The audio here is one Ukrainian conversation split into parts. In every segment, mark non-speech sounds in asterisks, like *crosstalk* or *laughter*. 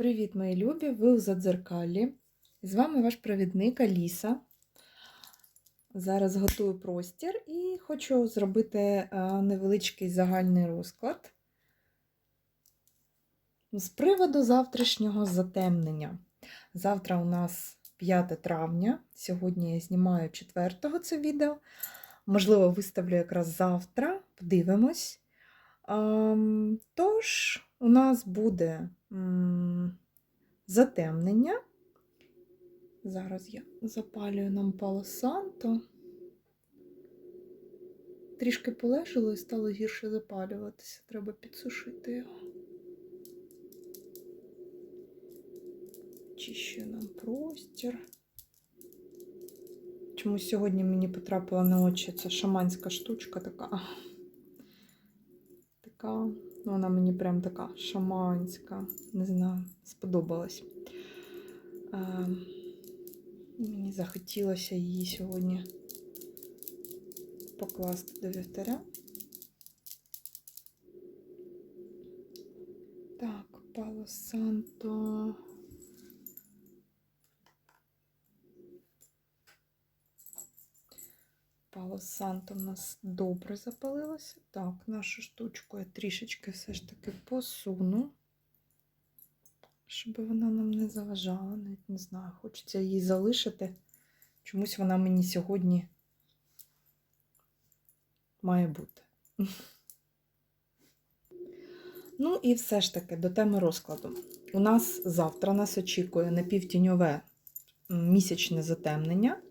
Привіт, мої любі! Ви у Задзеркалі. З вами ваш провідник Аліса. Зараз готую простір і хочу зробити е, невеличкий загальний розклад з приводу завтрашнього затемнення. Завтра у нас 5 травня, сьогодні я знімаю 4-го це відео. Можливо, виставлю якраз завтра, подивимось. Тож, у нас буде затемнення. Зараз я запалюю нам Пало Санто. Трішки полежало і стало гірше запалюватися. Треба підсушити його. Чищу нам простір. Чомусь сьогодні мені потрапила на очі ця шаманська штучка така. Така, вона мені прям така шаманська, не знаю, сподобалась. А, мені захотілося її сьогодні покласти до вівтаря. Так, Пало Санто. Пало Санто в нас добре запалилося. Так, нашу штучку я трішечки все ж таки посуну, щоб вона нам не заважала. Навіть не знаю, хочеться її залишити. Чомусь вона мені сьогодні має бути. *laughs* Ну і все ж таки до теми розкладу. У нас завтра нас очікує напівтіньове місячне затемнення.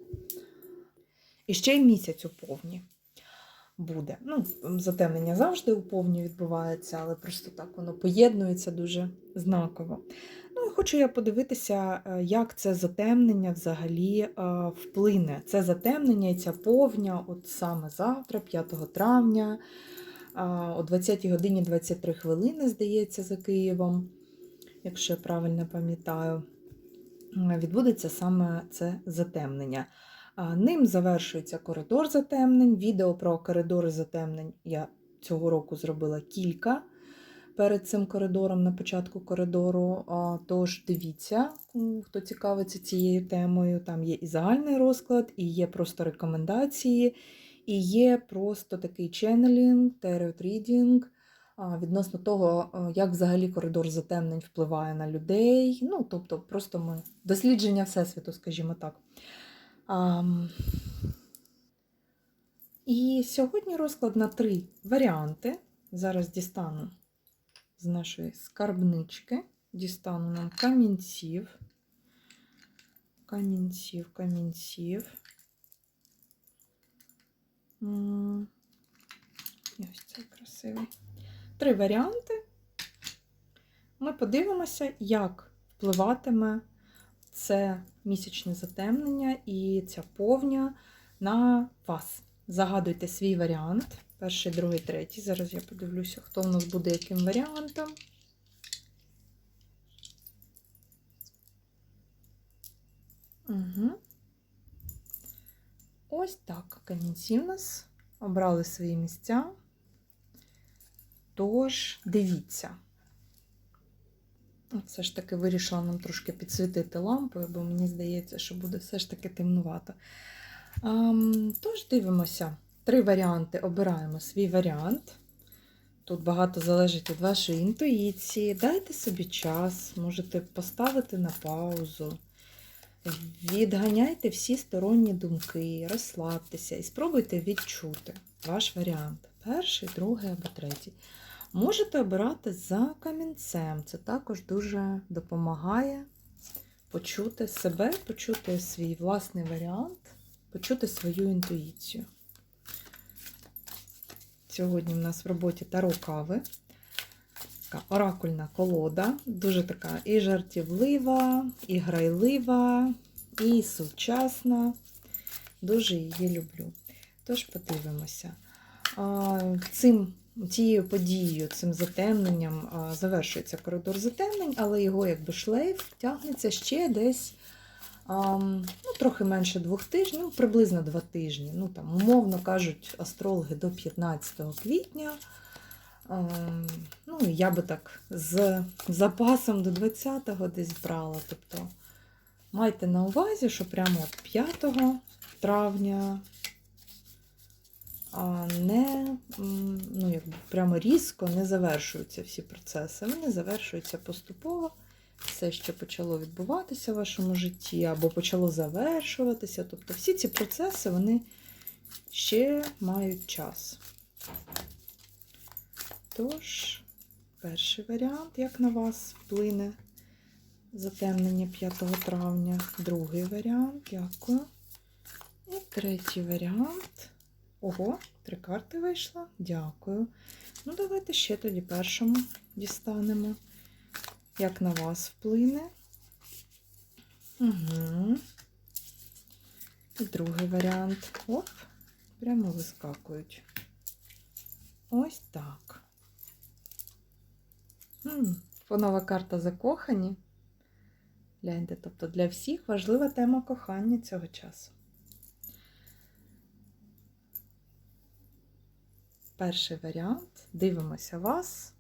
І ще й місяць у повні буде. Ну, затемнення завжди у повні відбувається, але просто так воно поєднується дуже знаково. Ну, і хочу я подивитися, е, як це затемнення взагалі е, вплине. Це затемнення і ця повня, от саме завтра, 5 травня, е, о 20 годині 23 хвилини, здається, за Києвом, якщо я правильно пам'ятаю, відбудеться саме це затемнення. Ним завершується коридор затемнень. Відео про коридори затемнень я цього року зробила кілька перед цим коридором на початку коридору. Тож дивіться, хто цікавиться цією темою. Там є і загальний розклад, і є просто рекомендації, і є просто такий ченнелінг, reading відносно того, як взагалі коридор затемнень впливає на людей. Ну, тобто, просто ми дослідження Всесвіту, скажімо так. І сьогодні розклад на три варіанти. Зараз дістану з нашої скарбнички, дістану нам камінців, камінців, камінців. І ось цей красивий. Три варіанти. Ми подивимося, як впливатиме це місячне затемнення і ця повня на вас. Загадуйте свій варіант. Перший, другий, третій. Зараз я подивлюся, хто в нас буде яким варіантом. Угу. Ось так камінці в нас обрали свої місця. Тож, дивіться. Все ж таки вирішила нам трошки підсвітити лампою, бо мені здається, що буде все ж таки темнувато. Тож, дивимося. Три варіанти. Обираємо свій варіант. Тут багато залежить від вашої інтуїції. Дайте собі час, можете поставити на паузу. Відганяйте всі сторонні думки, розслабтеся і спробуйте відчути ваш варіант. Перший, другий або третій. Можете обирати за камінцем. Це також дуже допомагає почути себе, почути свій власний варіант, почути свою інтуїцію. Сьогодні в нас в роботі таро кави. Така оракульна колода, дуже така і жартівлива, і грайлива, і сучасна. Дуже її люблю. Тож подивимося. Цим Цією подією, цим затемненням завершується коридор затемнень, але його якби шлейф тягнеться ще десь ну, трохи менше двох тижнів, ну, приблизно два тижні. Ну, там, Умовно кажуть, астрологи до 15 квітня Ну, я би так з запасом до 20-го десь брала. Тобто майте на увазі, що прямо от 5 травня не ну, якби прямо різко не завершуються всі процеси. Вони завершуються поступово. Все, що почало відбуватися в вашому житті, або почало завершуватися. Тобто всі ці процеси вони ще мають час. Тож, перший варіант, як на вас вплине затемнення 5 травня. Другий варіант, дякую. І третій варіант. Ого, три карти вийшло. Дякую. Ну, давайте ще тоді першому дістанемо. Як на вас вплине. Угу. І другий варіант. Оп, прямо вискакують. Ось так. М, Фонова карта закохані. Гляньте, тобто для всіх важлива тема кохання цього часу. Перший варіант. Дивимося вас.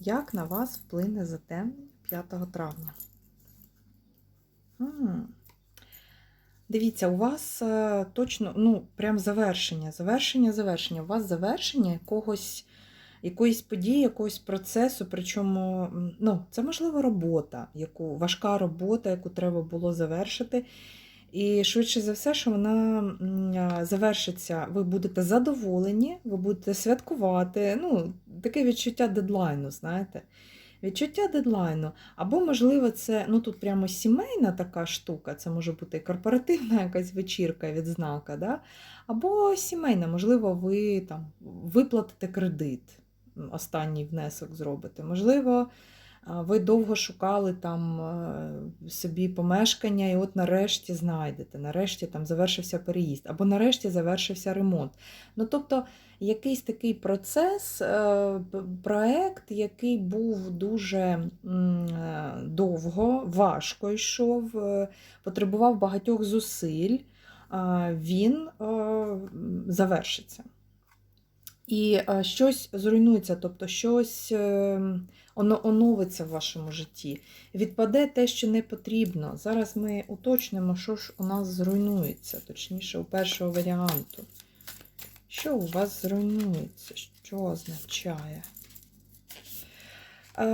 Як на вас вплине затемнення 5 травня? Дивіться, у вас е, точно, ну, прям завершення, завершення, завершення. У вас завершення якогось, якоїсь події, якогось процесу, причому, ну, це можливо робота, яку, важка робота, яку треба було завершити. І швидше за все, що вона завершиться, ви будете задоволені, ви будете святкувати. Ну, таке відчуття дедлайну, знаєте. Відчуття дедлайну. Або, можливо, це ну тут прямо сімейна така штука, це може бути корпоративна якась вечірка, відзнака. Да? Або сімейна, можливо, ви там виплатите кредит, останній внесок зробите. Можливо, ви довго шукали там е, собі помешкання, і от нарешті знайдете, нарешті там завершився переїзд, або нарешті завершився ремонт. Ну, тобто, якийсь такий процес, е, проект, який був дуже е, довго, важко йшов, потребував багатьох зусиль, він завершиться. І щось зруйнується, тобто щось е, оно- оновиться в вашому житті. Відпаде те, що не потрібно. Зараз ми уточнимо, що ж у нас зруйнується, точніше, у першого варіанту. Що у вас зруйнується? Що означає?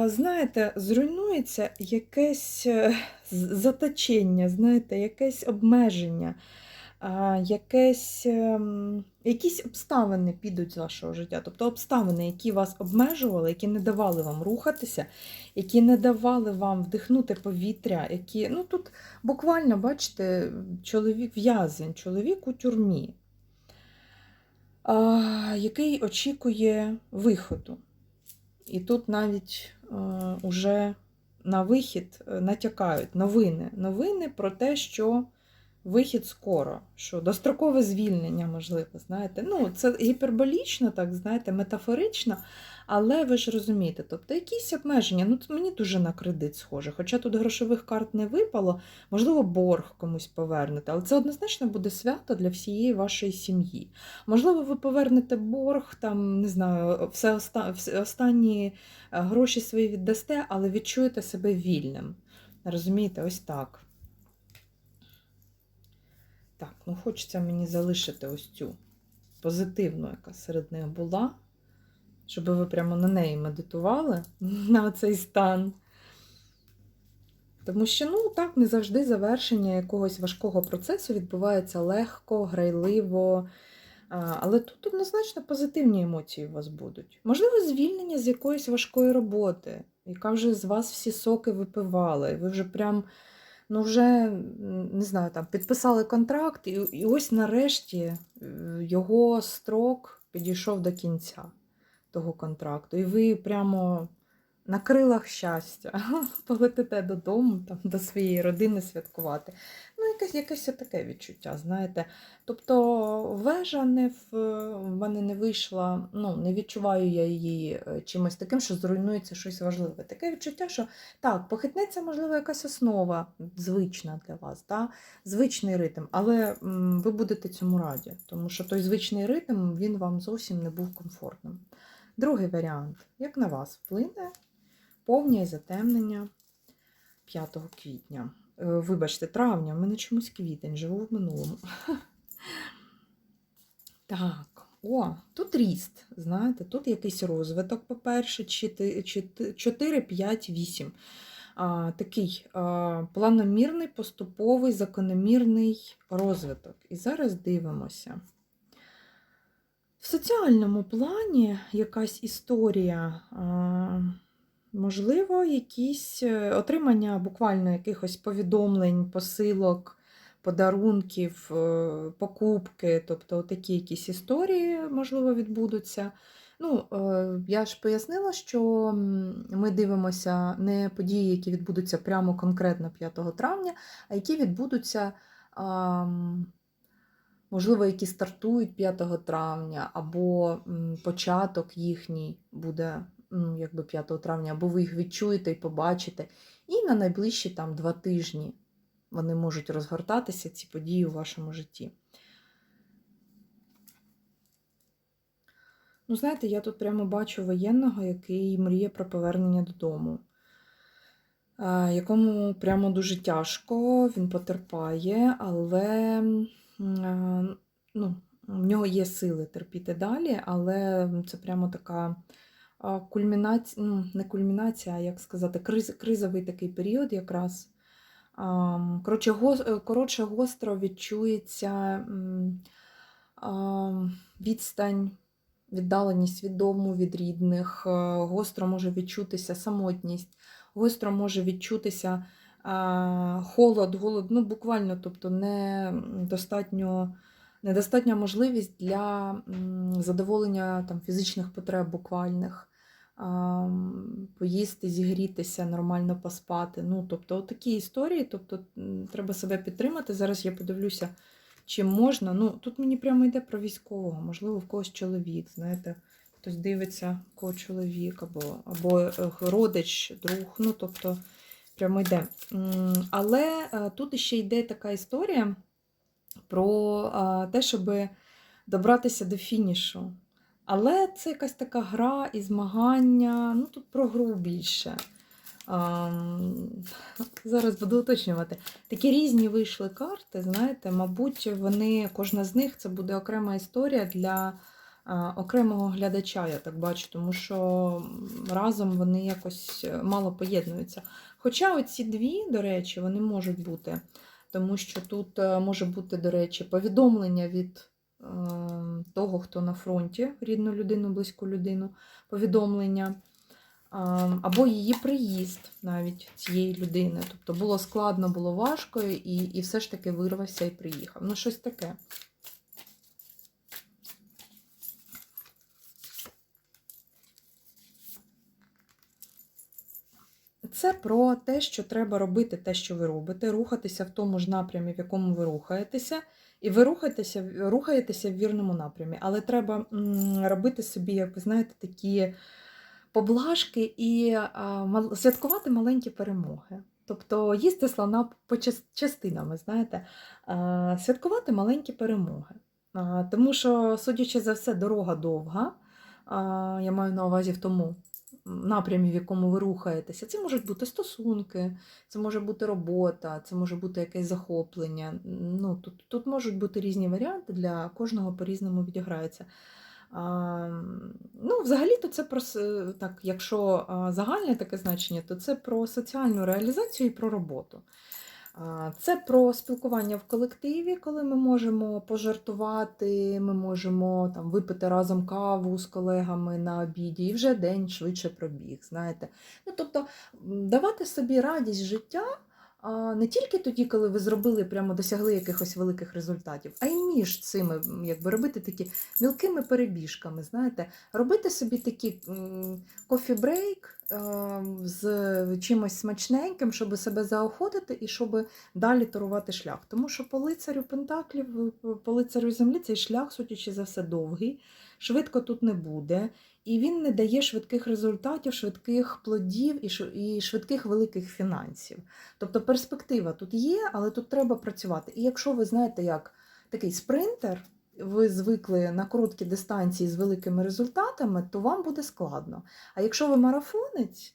Знаєте, зруйнується якесь е, заточення, знаєте, якесь обмеження, якесь, ем, якісь обставини підуть з вашого життя. Тобто обставини, які вас обмежували, які не давали вам рухатися, які не давали вам вдихнути повітря, які, ну тут буквально, бачите, чоловік в'язень, чоловік у тюрмі який очікує виходу. І тут навіть е, уже на вихід е, натякають новини. Новини про те, що вихід скоро, що дострокове звільнення, можливо, знаєте. Ну, це гіперболічно, так, знаєте, метафорично, але ви ж розумієте, тобто якісь обмеження. Ну, мені дуже на кредит схоже. Хоча тут грошових карт не випало, можливо, борг комусь повернете, але це однозначно буде свято для всієї вашої сім'ї. Можливо, ви повернете борг, там, не знаю, все, оста... все останні е, гроші свої віддасте, але відчуєте себе вільним. Розумієте, ось так. Так, ну хочеться мені залишити ось цю позитивну, яка серед них була, щоб ви прямо на неї медитували, *laughs* на цей стан. Тому що, ну, так, не завжди завершення якогось важкого процесу відбувається легко, грайливо. Але тут однозначно позитивні емоції у вас будуть. Можливо, звільнення з якоїсь важкої роботи, яка вже з вас всі соки випивала, і ви вже прям, ну вже, не знаю, там, підписали контракт, і, і ось нарешті е, його строк підійшов до кінця того контракту. І ви прямо на крилах щастя *laughs* полетите додому, там, до своєї родини святкувати. Якесь, якесь таке відчуття, знаєте. Тобто вежа не в, в мене не вийшла, ну, не відчуваю я її е, чимось таким, що зруйнується щось важливе. Таке відчуття, що так, похитнеться, можливо, якась основа звична для вас, та? звичний ритм, але ви будете цьому раді, тому що той звичний ритм він вам зовсім не був комфортним. Другий варіант. Як на вас вплине повне затемнення 5 квітня. Е, Вибачте, травня, в мене чомусь квітень, живу в минулому. *laughs* Так, о, тут ріст, знаєте, тут якийсь розвиток, по-перше, 4, 5, 8. А, такий а, планомірний, поступовий, закономірний розвиток. І зараз дивимося. В соціальному плані якась історія, а, можливо, якісь е, отримання буквально якихось повідомлень, посилок, подарунків, е, покупки, тобто такі якісь історії, можливо, відбудуться. Ну, е, я ж пояснила, що ми дивимося не події, які відбудуться прямо конкретно 5 травня, а які відбудуться, можливо, які стартують 5 травня, або початок їхній буде якби 5 травня, або ви їх відчуєте і побачите. І на найближчі там два тижні вони можуть розгортатися, ці події у вашому житті. Ну, знаєте, я тут прямо бачу воєнного, який мріє про повернення додому, якому прямо дуже тяжко, він потерпає, але ну, в нього є сили терпіти далі, але це прямо така кульмінація, ну, не кульмінація, а як сказати, криз, кризовий такий період якраз. Коротше, гос- коротше, гостро відчується відстань віддаленість від дому, від рідних, е, гостро може відчутися самотність, гостро може відчутися холод, голод, ну буквально, тобто недостатньо, недостатня можливість для задоволення там, фізичних потреб буквальних. Поїсти, зігрітися, нормально поспати. Ну, тобто, такі історії, тобто, треба себе підтримати. Зараз я подивлюся, чим можна. Ну, тут мені прямо йде про військового, можливо, в когось чоловік, знаєте, хтось дивиться, кого чоловік, або, або е, родич, друг. Ну, тобто, прямо йде. Але е, тут ще йде така історія про е, те, щоб добратися до фінішу. Але це якась така гра і змагання, ну тут про гру більше. Ам, Зараз буду уточнювати. Такі різні вийшли карти, знаєте, мабуть, вони, кожна з них це буде окрема історія для а, окремого глядача, я так бачу, тому що разом вони якось е, мало поєднуються. Хоча оці дві, до речі, вони можуть бути, тому що тут е, може бути, до речі, повідомлення від того, хто на фронті, рідну людину, близьку людину, повідомлення. Або її приїзд навіть цієї людини. Тобто було складно, було важко, і, і все ж таки вирвався і приїхав. Ну, щось таке. Це про те, що треба робити те, що ви робите, рухатися в тому ж напрямі, в якому ви рухаєтеся, і ви рухаєтеся, рухаєтеся в вірному напрямі. Але треба робити собі, як ви знаєте, такі поблажки і святкувати маленькі перемоги. Тобто їсти слона по час- частинами, знаєте, святкувати маленькі перемоги. Тому що, судячи за все, дорога довга. Я маю на увазі в тому напрямі, в якому ви рухаєтеся. Це можуть бути стосунки, це може бути робота, це може бути якесь захоплення. Ну, Тут, тут можуть бути різні варіанти, для кожного по-різному відіграється. А, ну, взагалі-то це про так, якщо загальне таке значення, то це про соціальну реалізацію і про роботу. Це про спілкування в колективі, коли ми можемо пожартувати, ми можемо там, випити разом каву з колегами на обіді, і вже день швидше пробіг. знаєте. Ну, тобто давати собі радість життя не тільки тоді, коли ви зробили, прямо досягли якихось великих результатів, а й між цими, якби робити такі мілкими перебіжками, знаєте, робити собі такі кофі-брейк з чимось смачненьким, щоб себе заохотити і щоб далі турувати шлях. Тому що по лицарю Пентаклів, по лицарю землі цей шлях, судячи за все, довгий, швидко тут не буде. І він не дає швидких результатів, швидких плодів і швидких великих фінансів. Тобто перспектива тут є, але тут треба працювати. І якщо ви знаєте, як такий спринтер, ви звикли на короткі дистанції з великими результатами, то вам буде складно. А якщо ви марафонець,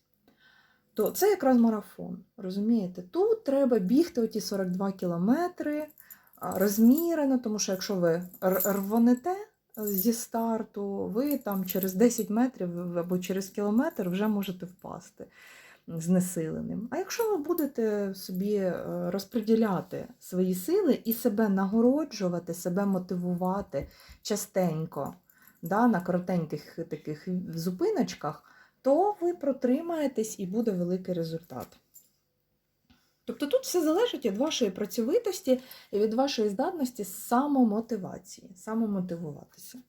то це якраз марафон. Розумієте? Тут треба бігти оті 42 кілометри розмірено, тому що якщо ви рвонете зі старту, ви там через 10 метрів або через кілометр вже можете впасти знесиленим. А якщо ви будете собі е, розподіляти свої сили і себе нагороджувати, себе мотивувати частенько да, на коротеньких таких зупиночках, то ви протримаєтесь і буде великий результат. Тобто тут все залежить від вашої працьовитості і від вашої здатності самомотивації, самомотивуватися.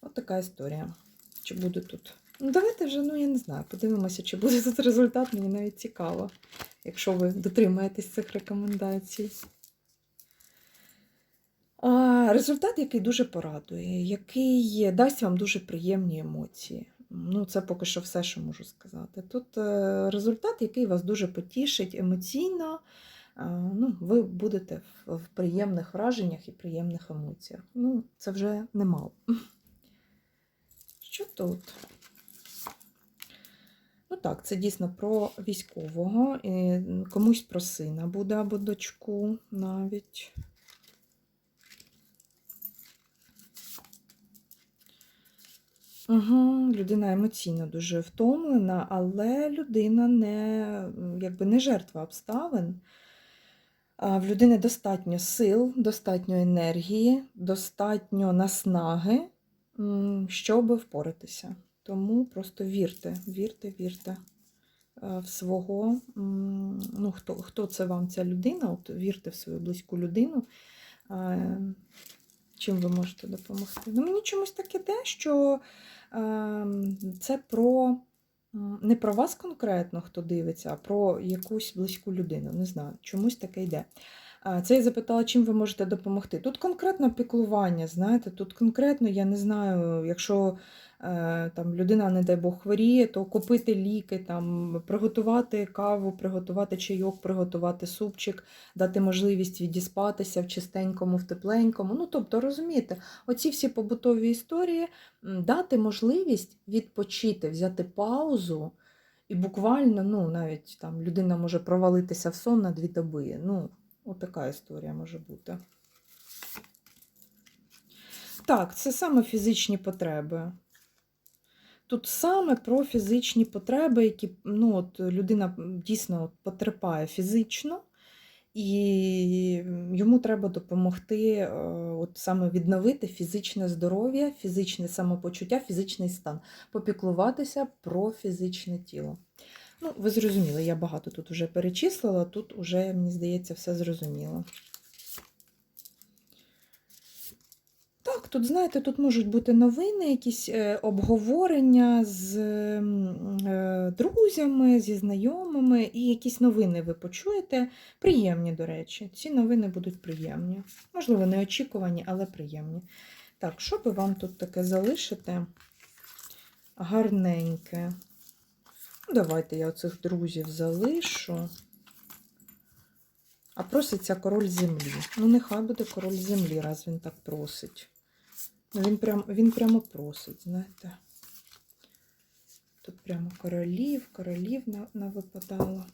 От така історія. Чи буде тут? Ну, давайте вже, ну я не знаю, подивимося, чи буде тут результат, мені навіть цікаво, якщо ви дотримаєтесь цих рекомендацій. А, результат, який дуже порадує, який дасть вам дуже приємні емоції. Ну, це поки що все, що можу сказати. Тут е, результат, який вас дуже потішить емоційно. Е, Ну, ви будете в, приємних враженнях і приємних емоціях. Ну, це вже немало. Що тут? Ну так, це дійсно про військового. Комусь про сина буде або дочку навіть. Угу, людина емоційно дуже втомлена, але людина не, якби не жертва обставин. В людини достатньо сил, достатньо енергії, достатньо наснаги, щоб впоратися. Тому просто вірте, вірте, вірте е, в свого. Ну, хто, хто це вам ця людина? От вірте в свою близьку людину. Чим ви можете допомогти? Ну, мені чомусь так іде, що е, це про не про вас конкретно, хто дивиться, а про якусь близьку людину. Не знаю, чомусь таке йде. Це я запитала, чим ви можете допомогти. Тут конкретно піклування, знаєте, тут конкретно, я не знаю, якщо там людина, не дай Бог, хворіє, то купити ліки, там, приготувати каву, приготувати чайок, приготувати супчик, дати можливість відіспатися в чистенькому, в тепленькому. Ну, тобто, розумієте, оці всі побутові історії, дати можливість відпочити, взяти паузу. І буквально, ну, навіть там людина може провалитися в сон на дві доби. Ну, отака історія може бути. Так, це саме фізичні потреби. Тут саме про фізичні потреби, які ну, от, людина дійсно от, потерпає фізично, і йому треба допомогти е, от, саме відновити фізичне здоров'я, фізичне самопочуття, фізичний стан, попіклуватися про фізичне тіло. Ну, ви зрозуміли, я багато тут вже перечислила, тут вже, мені здається, все зрозуміло. Тут, знаєте, тут можуть бути новини, якісь е, обговорення з е, друзями, зі знайомими, і якісь новини ви почуєте. Приємні, до речі. Ці новини будуть приємні. Можливо, не очікувані, але приємні. Так, що би вам тут таке залишити? Гарненьке. Ну, Давайте я оцих друзів залишу. А проситься король землі. Ну, нехай буде король землі, раз він так просить. Ну, він, прям, він прямо просить, знаєте. Тут прямо королів, королів на, навипадало.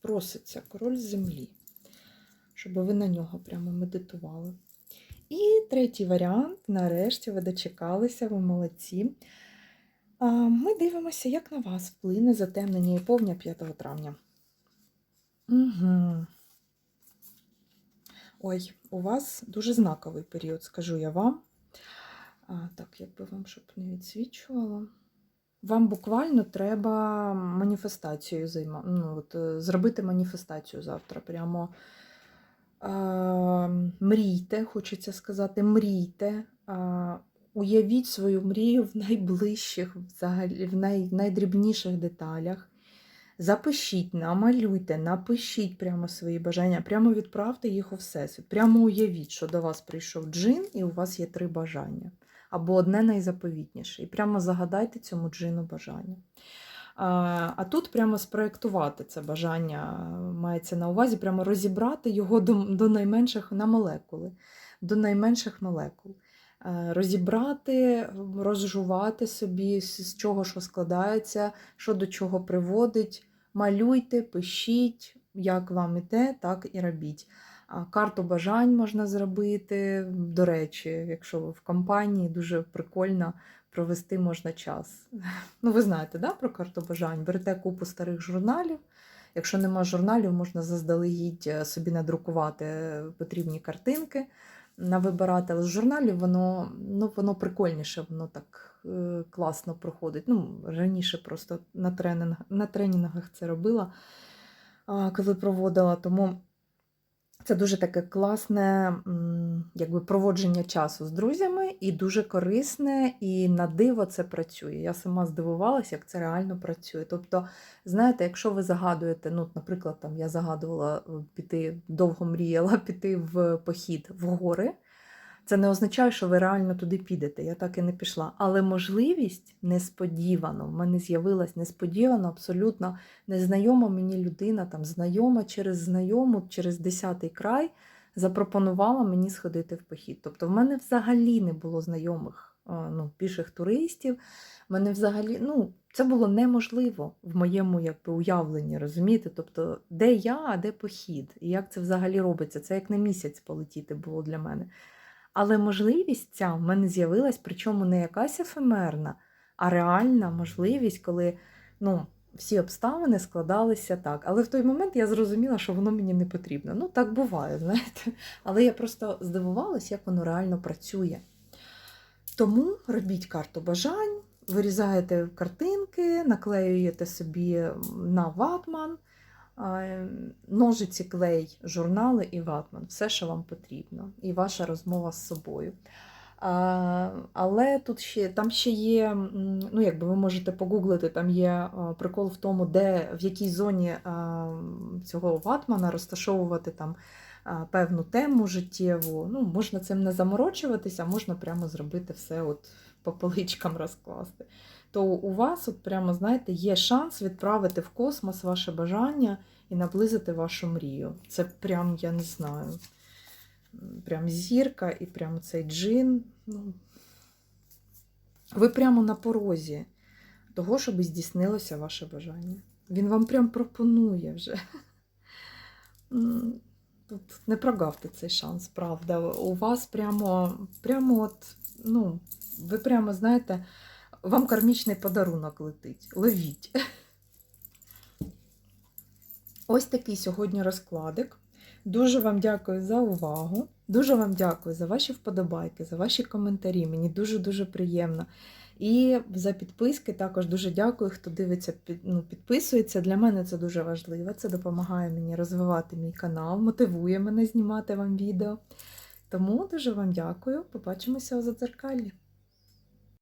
Проситься король землі, щоб ви на нього прямо медитували. І третій варіант, нарешті, ви дочекалися, ви молодці. Ми дивимося, як на вас вплине затемнення і повня 5 травня. Угу. Ой, у вас дуже знаковий період, скажу я вам. А, так, якби вам щоб не відсвічувало. Вам буквально треба маніфестацією займа... ну, от, е, зробити маніфестацію завтра. Прямо а, мрійте, хочеться сказати, мрійте. А, уявіть свою мрію в найближчих, взагалі, в най... найдрібніших деталях. Запишіть, намалюйте, напишіть прямо свої бажання, прямо відправте їх у всесвіт. Прямо уявіть, що до вас прийшов джин, і у вас є три бажання. Або одне найзаповітніше. І прямо загадайте цьому джину бажання. А, тут прямо спроєктувати це бажання мається на увазі, прямо розібрати його до, до найменших на молекули, до найменших молекул. е, розібрати, розжувати собі, з чого що складається, що до чого приводить. Малюйте, пишіть, як вам іде, так і робіть. Карту бажань можна зробити. До речі, якщо ви в компанії, дуже прикольно провести можна час. *laughs* Ну, ви знаєте, да, про карту бажань. Берете купу старих журналів. Якщо нема журналів, можна заздалегідь е, собі надрукувати потрібні картинки, навибирати. Але з журналів воно, ну, воно прикольніше, воно так е, класно проходить. Ну, раніше просто на, тренінг, на тренінгах це робила, а, коли проводила. Тому це дуже таке класне якби, проводження часу з друзями і дуже корисне, і на диво це працює. Я сама здивувалася, як це реально працює. Тобто, знаєте, якщо ви загадуєте, ну, наприклад, там я загадувала е, піти, довго мріяла *laughs* піти в похід в гори. Це не означає, що ви реально туди підете. Я так і не пішла. Але можливість несподівано в мене з'явилась несподівано, абсолютно незнайома мені людина, там знайома через знайому, через десятий край, запропонувала мені сходити в похід. Тобто, в мене взагалі не було знайомих е, ну, піших туристів. В мене взагалі, ну, це було неможливо в моєму якби, уявленні, розумієте? Тобто, де я, а де похід? І як це взагалі робиться? Це як на місяць полетіти було для мене. Але можливість ця в мене з'явилась, причому не якась ефемерна, а реальна можливість, коли ну, всі обставини складалися так. Але в той момент я зрозуміла, що воно мені не потрібно. Ну, так буває, *laughs* знаєте. Але я просто здивувалась, як воно реально працює. Тому робіть карту бажань, вирізаєте картинки, наклеюєте собі на ватман. А, Ножиці, клей, журнали і ватман все, що вам потрібно, і ваша розмова з собою. Але тут ще там ще є, ну якби ви можете погуглити, там є прикол в тому, де в якій зоні цього ватмана розташовувати там певну тему життєву. Ну, Можна цим не заморочуватися, можна прямо зробити все от по поличкам розкласти то у вас, от прямо, знаєте, є шанс відправити в космос ваше бажання і наблизити вашу мрію. Це прям, я не знаю, прям зірка і прям цей джин. Ну, ви прямо на порозі того, щоб здійснилося ваше бажання. Він вам прям пропонує вже. Тут не прогавте цей шанс, правда. У вас прямо, прямо от, ну, ви прямо, знаєте, вам кармічний подарунок летить. Ловіть. Ось такий сьогодні розкладик. Дуже вам дякую за увагу. Дуже вам дякую за ваші вподобайки, за ваші коментарі. Мені дуже-дуже приємно. І за підписки також дуже дякую, хто дивиться, ну, підписується. Для мене це дуже важливо. Це допомагає мені розвивати мій канал, мотивує мене знімати вам відео. Тому дуже вам дякую. Побачимося у задзеркаллі.